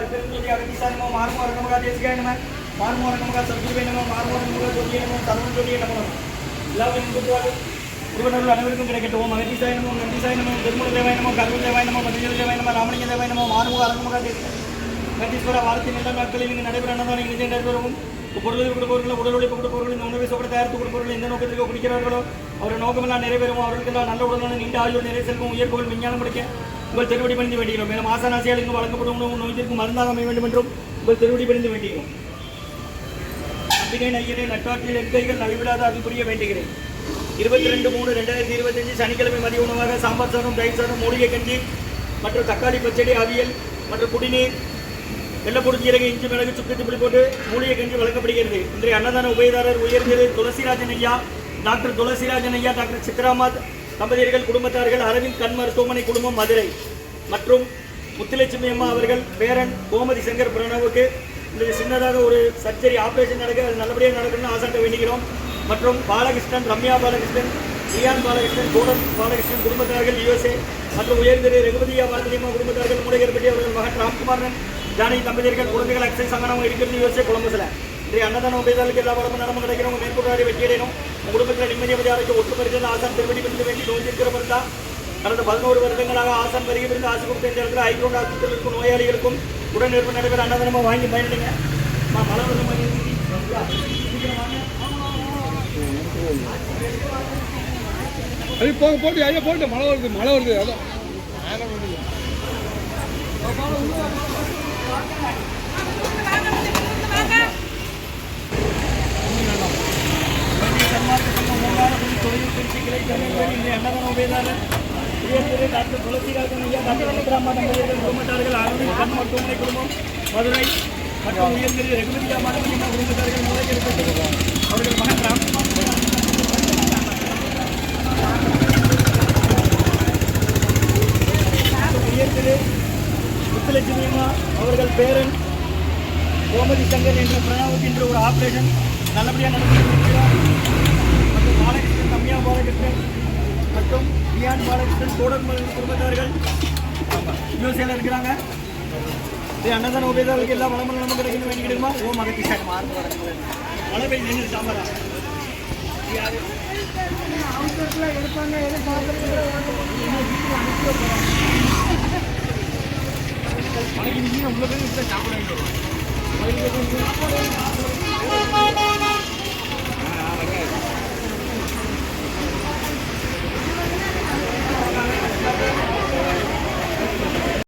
ரிப்பேரஞ்சோதி அகதீசாய மார்மோ ரகமகா தேசிகாய நம மார்மோ ரகமகா சத்குருவே நம மார்மோ ரகமகா ஜோதியே நம சரவண ஜோதியே நம எல்லாரும் இன்புற்றுவார்கள் அனைவருக்கும் கிடைக்கட்டும் நமோ திருமண ராமலிங்க மார்மோ ரகமகா வாரத்தின் நல்ல நாட்களில் இங்கு நடைபெற அன்னதான நிகழ்ச்சி நடைபெறவும் பொருளை கொடுப்பவர்கள் உடல் உழைப்பு கொடுப்பவர்கள் இந்த உணவை சோப்பட தயாரித்து கொடுப்பவர்கள் எந்த நோக்கத்திற்கு குடிக்கிறார்களோ நோக்கமெல்லாம் நிறைவேறும் அவர்களுக்கெல்லாம் நல்ல உடலான நீண்ட ஆயுள் நிறை செல்வம் உயர் விஞ்ஞானம் படிக்க உங்கள் திருவடி பணிந்து வேண்டுகிறோம். மேலும் ஆசானாசியால் இங்கு வழங்கப்படும் உணவு நோய்த்திற்கு மருந்தாக அமைய வேண்டும் என்றும் உங்கள் திருவடி பணிந்து வேண்டுகிறோம். நம்பிக்கை ஐயனை நட்டாற்றில் எண்கைகள் நலிவிடாத அது புரிய வேண்டுகிறேன். இருபத்தி ரெண்டு மூணு ரெண்டாயிரத்தி இருபத்தஞ்சு சனிக்கிழமை மதிய உணவாக சாம்பார் சாதம் தயிர் சாதம் மூலிகை கஞ்சி மற்றும் தக்காளி பச்சடி அவியல் மற்றும் குடிநீர் வெள்ளப்பொடி ஜீரக இஞ்சி மிளகு சுக்கு புளி போட்டு மூலிகை கஞ்சி வழங்கப்படுகிறது. இன்றைய அன்னதான உபயதாரர் உயர்ந்தது துளசிராஜன் ஐயா டாக்டர் துளசிராஜன் ஐயா டாக்டர் சித்ராமாத் தம்பதியர்கள் குடும்பத்தார்கள் அரவிந்த் கண் மருத்துவமனை குடும்பம் மதுரை. மற்றும் முத்துலட்சுமி அம்மா அவர்கள் பேரன் கோமதி சங்கர் பிரணவுக்கு இந்த சின்னதாக ஒரு சர்ஜரி ஆபரேஷன் நடக்க அது நல்லபடியாக நடக்கணும்னு ஆசாட்ட வேண்டுகிறோம் மற்றும் பாலகிருஷ்ணன் ரம்யா பாலகிருஷ்ணன் ரியான் பாலகிருஷ்ணன் கோடன் பாலகிருஷ்ணன் குடும்பத்தார்கள் யுஎஸ்ஏ மற்றும் உயர்ந்திரு ரகுபதியா பாரதியம்மா குடும்பத்தார்கள் மூலகர்பட்டி அவர்கள் மகன் ராம்குமாரன் ஜானகி தம்பதியர்கள் குழந்தைகள் அக்சை சங்கனம் இருக்கிறது யுஎஸ்ஏ கொலம்பஸ்ல. இன்றைய அன்னதான உபயோகாலுக்கு எல்லா வளமும் நடமும் கிடைக்கிறவங்க உங்க மேற்கொண்டாடி வெற்றியடையணும் உங்க குடும்பத்தில் நிம்மதியாக ஆரோக்கிய ஒட்டு பரிசு ஆசான் திருவடி பிரிந்து வேண்டி நோய்ந்திருக்கிற இருந்தா கடந்த பதினோரு வருடங்களாக ஆசான் வருகை பிரிந்து ஆசை கொடுத்த இந்த இடத்துல ஹைக்ரௌண்ட் ஆஸ்பத்திரியில் இருக்கும் நோயாளிகளுக்கும் உடன் நிற்பு நடைபெற அன்னதானமாக வாங்கி பயணிடுங்க மழை வருது மாதிரி அது போக போட்டு ஐயா போட்டு மழை வருது மழை வருது. அதான். தொழில் திருச்சி கிளை தமிழ்நாடு இன்றைய அன்னதான உபயதாரர் உயர்திரு டாக்டர் துளசிராஜன் ஐயா டாக்டர் சித்ராமா குடும்பத்தார்கள் அரவிந்த் கண் மருத்துவமனை குடும்பம் மதுரை மற்றும் உயர்திரு ரகுபதியா மாதவியம்மா குடும்பத்தார்கள் மூலக்கெடுப்பட்டு அவர்கள் மகன் ராம்குமார் உயர்திரு முத்துலட்சுமி அவர்கள் பேரன் கோமதி சங்கர் என்ற பிரணாவுக்கு இன்று ஒரு ஆபரேஷன் நல்லபடியாக நடந்திருக்கிறார் மற்றும் பாலகிருஷ்ணன் பாலகிருஷ்ணன் மற்றும் ரியான் பாலகிருஷ்ணன் தோடர் மகன் குடும்பத்தார்கள் யூஎஸ்ஏல இருக்கிறாங்க. இது அன்னதான உபயோகாலுக்கு எல்லா வளமும் நம்ம கிடைக்கணும் வேண்டிக்கிடுமா ஓ மகத்தி சார். மாறு மழை பெய்து நின்று சாம்பரா மழைக்கு நீங்க உள்ள போய் சாப்பிட